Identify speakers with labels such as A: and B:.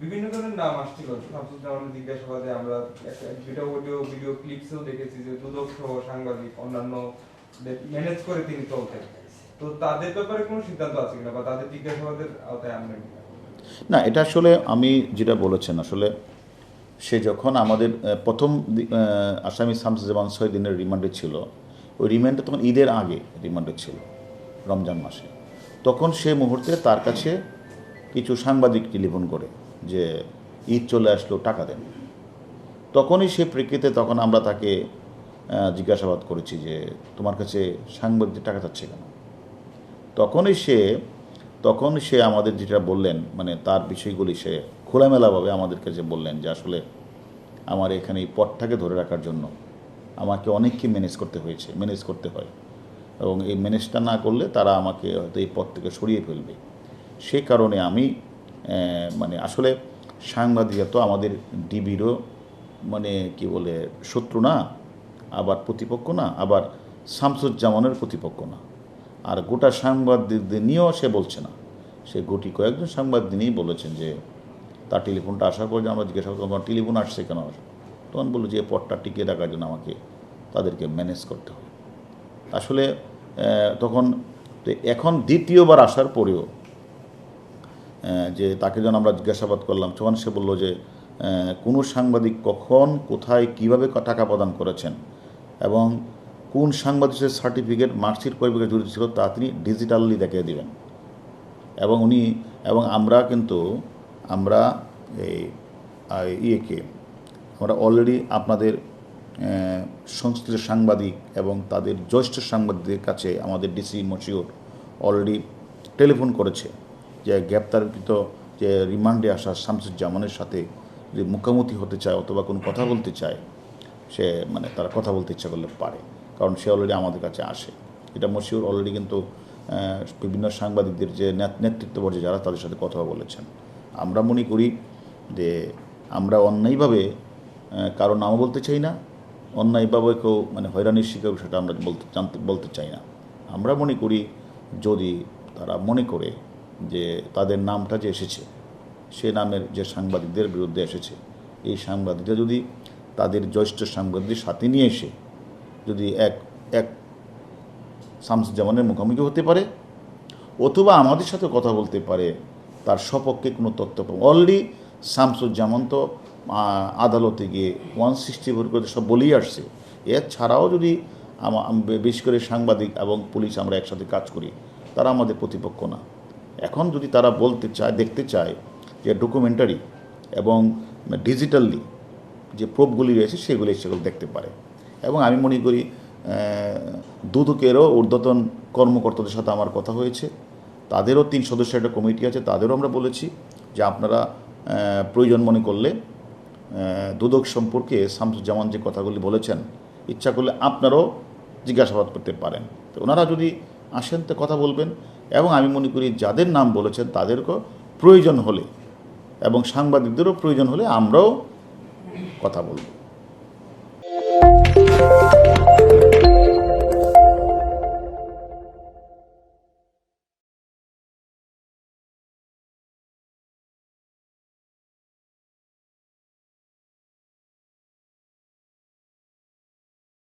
A: বিভিন্ন ধরনের নাম আসছিল শামসুজ্জামানের জিজ্ঞাসাবাদে আমরা ভিডিও অডিও ভিডিও ক্লিপসেও দেখেছি যে দুদক সহ সাংবাদিক অন্যান্য ম্যানেজ করে তিনি চলতেন। তো তাদের ব্যাপারে কোনো সিদ্ধান্ত আছে কিনা বা তাদের জিজ্ঞাসাবাদের আওতায় আনবেন
B: না, এটা আসলে আমি যেটা বলেছেন, আসলে সে যখন আমাদের প্রথম আসামি শামসুজ্জামান ছয় দিনের রিমান্ডে ছিল, ওই রিমান্ডটা তখন ঈদের আগে রিমান্ডে ছিল, রমজান মাসে। তখন সে মুহূর্তে তার কাছে কিছু সাংবাদিক টেলিফোন করে। যে ঈদ চলে আসলো, টাকা দেন। তখনই সে প্রেক্ষিতে তখন আমরা তাকে জিজ্ঞাসাবাদ করেছি যে, তোমার কাছে সাংবাদিক টাকা চাচ্ছে কেন? তখনই সে তখন সে আমাদের যেটা বললেন মানে তার বিষয়গুলি সে খোলামেলাভাবে আমাদের কাছে বললেন যে, আসলে আমার এখানে এই পথটাকে ধরে রাখার জন্য আমাকে অনেককে ম্যানেজ করতে হয়েছে ম্যানেজ করতে হয়। এবং এই ম্যানেজটা না করলে তারা আমাকে হয়তো এই পথ থেকে সরিয়ে ফেলবে। সে কারণে আমি মানে আসলে সাংবাদিকতা তো আমাদের ডিবিরও মানে কি বলে, শত্রু না, আবার প্রতিপক্ষ না, আবার শামসুজ্জামানের প্রতিপক্ষ না। আর গোটা সাংবাদিকদের নিয়েও সে বলছে না। সে গুটি কয়েকজন সাংবাদিক নিয়েই বলেছেন যে, তার টেলিফোনটা আসার পর যে আমরা জিজ্ঞাসা করতাম টেলিফোন আসছে কেন? তখন বলল যে পটটা টিকিয়ে রাখার জন্য আমাকে, তাদেরকে ম্যানেজ করতে হবে। আসলে তখন এখন দ্বিতীয়বার আসার পরেও যে তাকে যখন আমরা জিজ্ঞাসাবাদ করলাম তখন সে বলল যে কোনো সাংবাদিক কখন, কোথায়, কীভাবে টাকা প্রদান করেছেন এবং কোন সাংবাদিকের সার্টিফিকেট মার্কশিট কয়ভাবে জড়িত ছিল তা তিনি ডিজিটালি দেখিয়ে দিবেন। এবং উনি, এবং আমরা কিন্তু, আমরা এই ইয়েকে, আমরা অলরেডি আপনাদের সংশ্লিষ্ট সাংবাদিক এবং তাদের জ্যেষ্ঠ সাংবাদিকদের কাছে আমাদের ডিসি মশিউর অলরেডি টেলিফোন করেছে। যে গ্রেপ্তারকৃত যে রিমান্ডে আসা শামসুজ্জামানের সাথে যদি মুখোমুখি হতে চায় অথবা কোনো কথা বলতে চায় সে মানে তারা কথা বলতে ইচ্ছা করলে পারে কারণ সে অলরেডি আমাদের কাছে আসে। এটা মশিউর অলরেডি কিন্তু বিভিন্ন সাংবাদিকদের যে নেত- নেতৃত্ব পর্যায়ে যারা তাদের সাথে কথা বলেছেন। আমরা মনে করি যে আমরা অন্যায়ভাবে কারও নামও বলতে চাই না অন্যায়ভাবে কেউ মানে হয়রানির শিকার সেটা আমরা বলতে জানতে বলতে চাই না। আমরা মনে করি যদি তারা মনে করে যে তাদের নামটা যে এসেছে, সে নামের যে সাংবাদিকদের বিরুদ্ধে এসেছে, এই সাংবাদিকরা যদি তাদের জ্যেষ্ঠ সাংবাদিকদের সাথে নিয়ে এসে যদি এক এক শামসুজ্জামানের মুখোমুখি হতে পারে, অথবা আমাদের সাথে কথা বলতে পারে, তার সপক্ষে কোনো তথ্য অলরেডি শামসুজ্জামান তো আদালতে গিয়ে ওয়ান সিক্সটি ফোর করে সব বলেই আসছে। এছাড়াও যদি আমা- আম- বিশেষ করে সাংবাদিক এবং পুলিশ আমরা একসাথে কাজ করি, তারা আমাদের প্রতিপক্ষ না। এখন যদি তারা বলতে চায়, দেখতে চায় যে ডকুমেন্টারি এবং ডিজিটালি যে প্রোপগুলি রয়েছে, সেগুলি সেগুলো দেখতে পারে। এবং আমি মনে করি দুদকেরও ঊর্ধ্বতন কর্মকর্তাদের সাথে আমার কথা হয়েছে। তাদেরও তিন সদস্যের একটা কমিটি আছে, তাদেরও আমরা বলেছি যে আপনারা প্রয়োজন মনে করলে দুদক সম্পর্কে শামসুজ্জামান যে কথাগুলি বলেছেন, ইচ্ছা করলে আপনারাও জিজ্ঞাসাবাদ করতে পারেন। তো ওনারা যদি আসেন তো কথা বলবেন। এবং আমি মনে করি যাদের নাম বলেছেন তাদেরকেও প্রয়োজন হলে এবং সাংবাদিকদেরও প্রয়োজন হলে আমরাও কথা বলব।